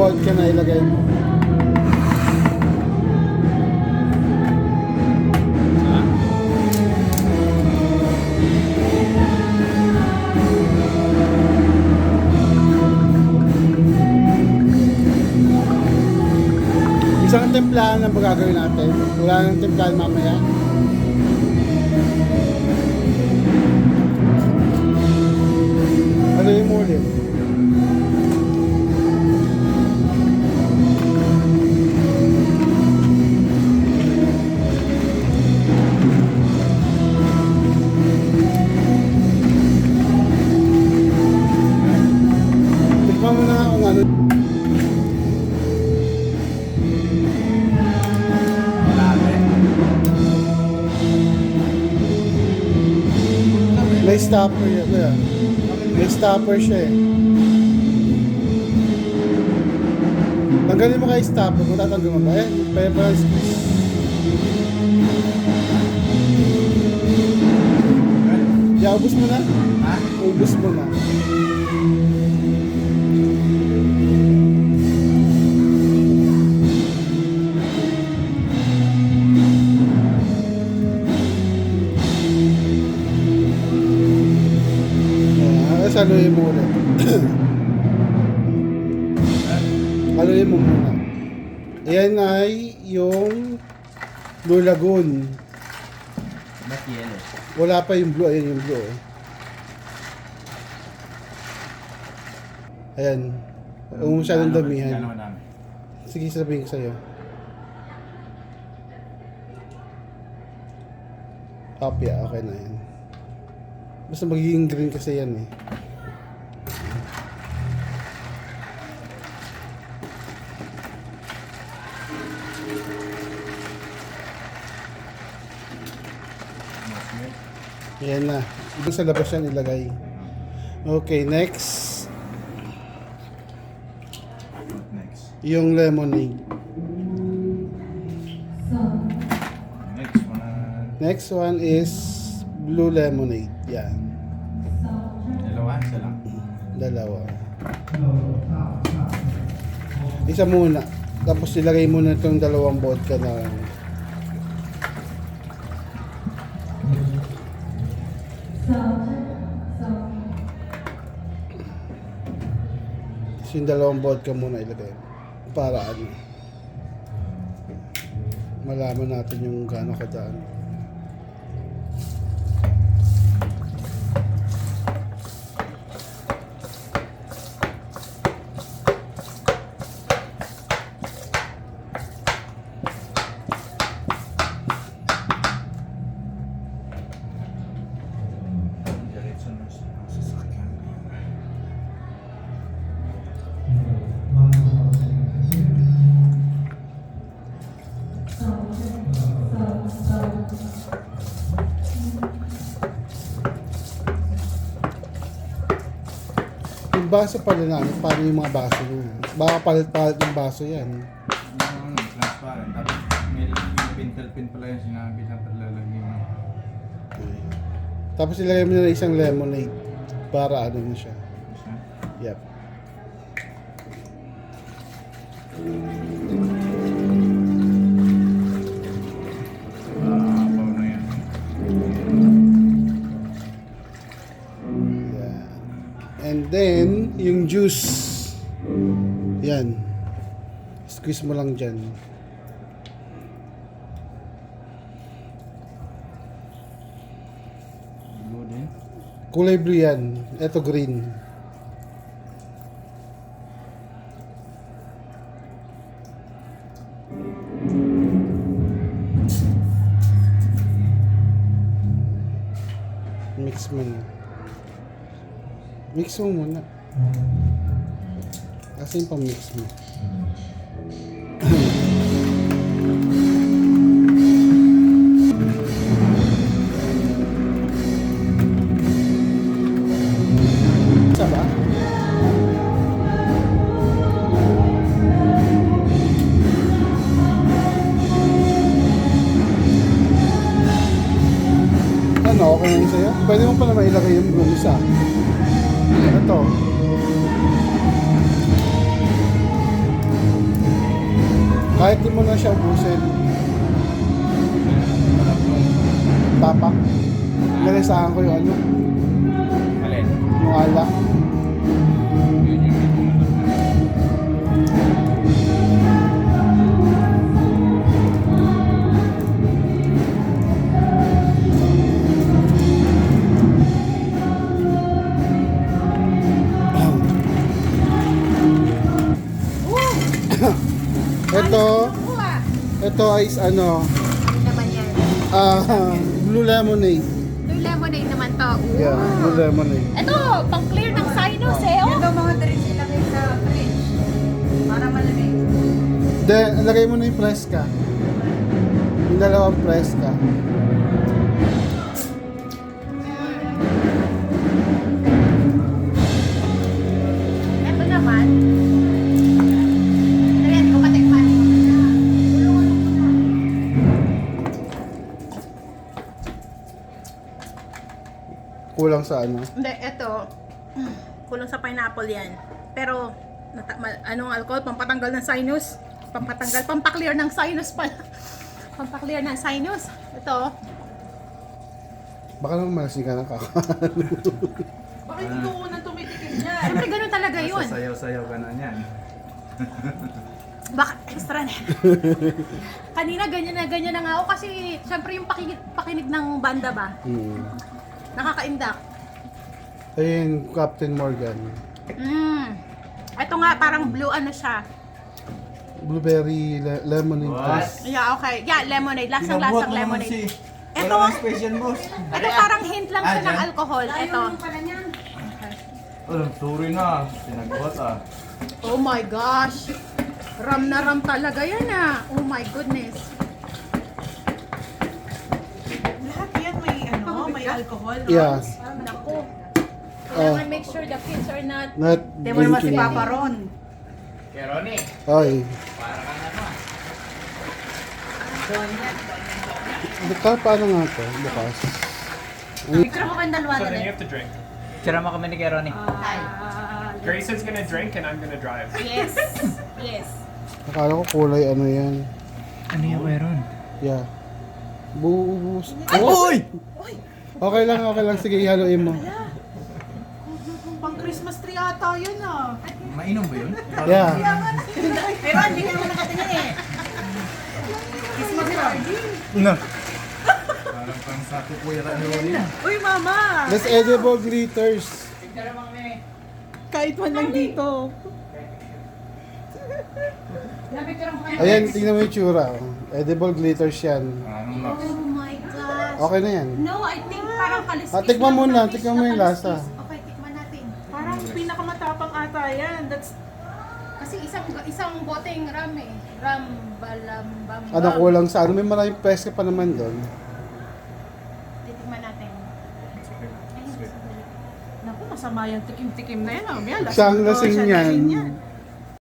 Yung vodka na ilagay mo. Isang templahan ang gagawin natin. Wala nang templahan mamaya. Ano yung ulit? May stopper yan. Yeah. May stopper siya eh. Tanggalin mo kayo stopper mo, tatanggal mo ba? Eh, lang squeeze. Yeah, ubus mo na. Ha? Ubus mo na. Yeah, saluhin mo ulit. Haluin mo muna. Ayan ay yung Blue Lagoon. Ba't yellow? Wala pa yung blue. Ayan yung blue. oh. Ayan. Huwag mo masyadong damihan. Sige, sabihin ko sa'yo. Copy, okay na yan. Basta magiging green kasi yan eh. Yan na. Ibig sa labas yan ilagay. Okay, next. Next. Yung lemonade. Next one. Next one is blue lemonade. Yan. Dalawa, isa lang. Dalawa. Isa muna. Tapos ilagay mo na itong dalawang vodka na Tapos yung dalawang vodka muna ilagay. Para ano. Malaman natin yung gaano kadaan. Baso pala na, ano, paano yung mga baso mo? Baka palit-palit yung baso yan. Yung transparent. Tapos may pintel-pin pala yung sinabi na paglalagay mo. Tapos ilagay mo na isang lemonade para ano na siya. Yep. Ah, then, yung juice. Yan. Squeeze mo lang dyan. Kulay blue yan. Ito green. Mix mo na. Mix mo muna. Kasi yung pang-mix mo. Ano, okay sa'yo? Pwede mo pa naman ilagay yung yung isa to. Kahit mo na siya ubusin tapak nalisahan ko yung ano yung ala. Yun yung ito is ano, naman yan? ah, blue lemonade. Yung lemonade naman to. Ooh. Yeah, blue lemonade. Ito, pang clear ng sinus eh. Oh. Ito mga drinks ilagay sa fridge. Para malamig. Then, lagay mo na yung fresca. Yung dalawang fresca. Kulang sa ano. Hindi, ito. Kulang sa pineapple yan. Pero, nata- ma- anong alcohol? Pampatanggal ng sinus. Pampatanggal, pampaklear ng sinus pala. pampaklear ng sinus. Ito. Baka naman malasing ka ng kakain. Bakit ito unang tumitikim niya? Siyempre, ganun talaga yun. Sasayaw-sayaw ka na yan. Baka extra na. Kanina ganyan na ganyan na nga ako kasi syempre yung pakinig, pakinig ng banda ba, hmm. Nakakaindak. Ayun, Captain Morgan. Mm. Ito nga parang blue ano siya. Blueberry le- lemonade What? twist. Yeah, okay. Yeah, lemonade. Lasang lasang lemonade. Ito Ito, ang special boss. ito parang hint lang Ah, siya ng dyan? alcohol. Ito. pala niyan. Oh, sorry na. Sinagbuhat ah. Oh my gosh. Ram na ram talaga yan ah. Oh my goodness. Lahat yan may ano, may alcohol. no? Yeah. Naku. Oh. Kailangan make sure the kids are not Not Di mo naman si drinking. Papa Ron. Kaya Ronnie, Ay. para ka na ano. Buka, paano nga to? Bukas. Picture mo kayong dalawa So then you have to drink. Tira mo kami ni Kaya Ronnie. Grayson's gonna drink and I'm gonna drive. Yes. Yes. Akala ko kulay ano yan. Ano yung meron? Yeah. Buubus. Uy! Okay lang, okay lang. Sige, ihaluin mo. Pang Christmas tree ata yun ah. Mainom ba yun? Yeah. Pero hindi ka naman nakatingin eh. Christmas tree. No. Parang pang sa kuya ka ni Ronnie. Uy mama! Let's edible glitters. Kahit man lang dito. Ayan, tingnan mo yung tsura. oh. Edible glitters yan. Anong Max? Oh. Okay na yan. No, I think parang kaliskis. Ah, tikman mo na, tikman mo yung lasa. Okay, tikman natin. Parang pinakamatapang ata yan. That's Kasi isang isang boteng ram eh. Ram, balam, bam, Ano kulang sa ano? May maraming peska pa naman doon. Titikman natin. Naku, masama yung tikim-tikim na yan. Oh. Yan, Siya ang daw lasing siya yan. lasing yan.